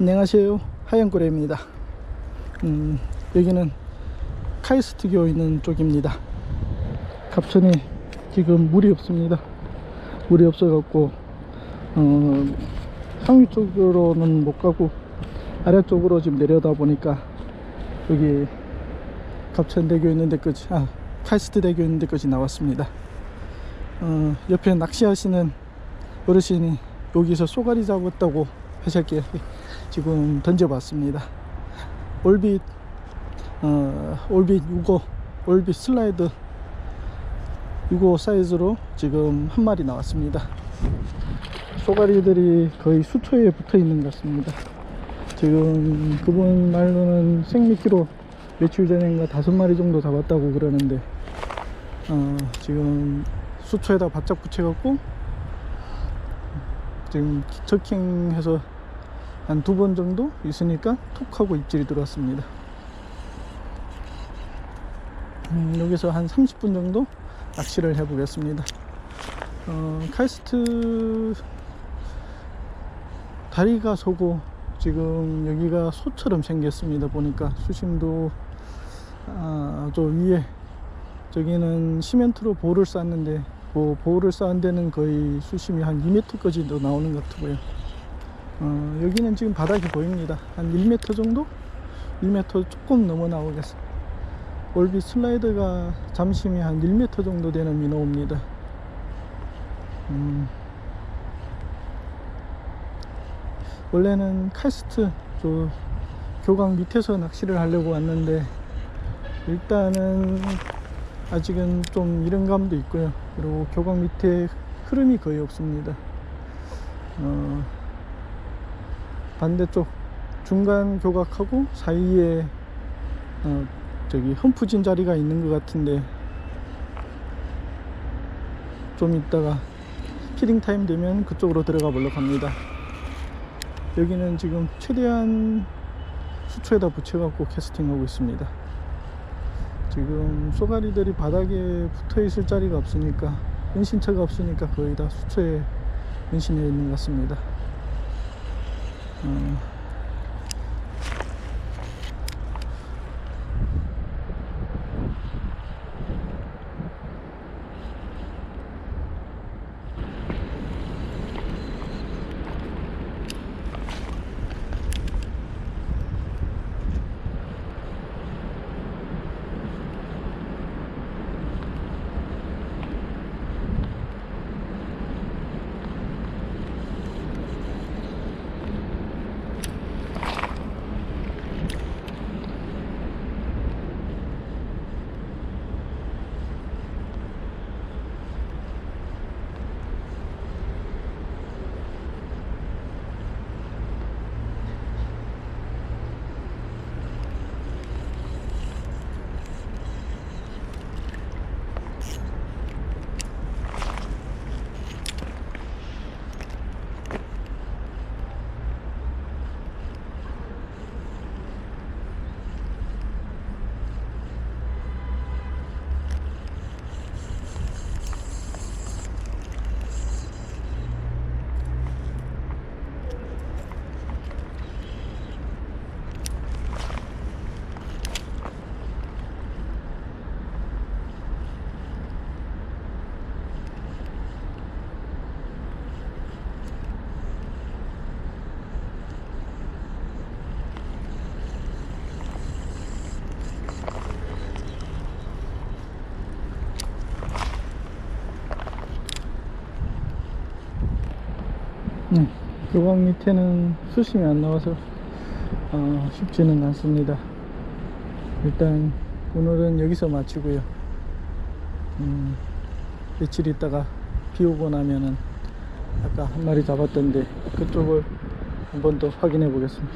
안녕하세요. 하얀고래입니다. 음, 여기는 카이스트교 있는 쪽입니다. 갑천에 지금 물이 없습니다. 물이 없어갖고 어, 상위 쪽으로는 못 가고 아래쪽으로 지금 내려다 보니까 여기 갑천대교 있는 데까지 아 카이스트 대교 있는 데까지 나왔습니다. 어, 옆에 낚시하시는 어르신이 여기서 쏘가리 잡았다고 하셨기에 지금 던져봤습니다. 올빗 어, 올빗 65 올빗 슬라이드 65 사이즈로 지금 한 마리 나왔습니다. 쏘가리들이 거의 수초에 붙어 있는 것 같습니다. 지금 그분 말로는 생미끼로 며칠 전인가 다섯 마리 정도 잡았다고 그러는데 어, 지금 수초에다 바짝 붙여 갖고 지금 저킹해서 한 두 번 정도 있으니까 톡 하고 입질이 들어왔습니다. 음, 여기서 한 30분 정도 낚시를 해 보겠습니다. 어, 카이스트 다리가 서고 지금 여기가 소처럼 생겼습니다. 보니까 수심도 아, 저 위에 저기는 시멘트로 보를 쌓는데 그 보를 쌓은 데는 거의 수심이 한 2m까지도 나오는 것 같고요. 어, 여기는 지금 바닥이 보입니다. 한 1m 정도? 1m 조금 넘어 나오겠어요. 올비 슬라이드가 잠심이 한 1m 정도 되는 민어입니다. 음, 원래는 카스트 저 교각 밑에서 낚시를 하려고 왔는데 일단은 아직은 좀 이런 감도 있고요. 그리고 교각 밑에 흐름이 거의 없습니다. 어, 반대쪽 중간 교각하고 사이에 어, 저기 흠프진 자리가 있는 것 같은데 좀 이따가 피딩 타임 되면 그쪽으로 들어가 보려고 합니다. 여기는 지금 최대한 수초에다 붙여갖고 캐스팅하고 있습니다. 지금 쏘가리들이 바닥에 붙어 있을 자리가 없으니까 은신처가 없으니까 거의 다 수초에 은신해 있는 것 같습니다. 어, 네, 교각 밑에는 수심이 안 나와서 어, 쉽지는 않습니다. 일단 오늘은 여기서 마치고요. 음, 며칠 있다가 비 오고 나면은 아까 한 마리 잡았던데 그쪽을 한 번 더 확인해 보겠습니다.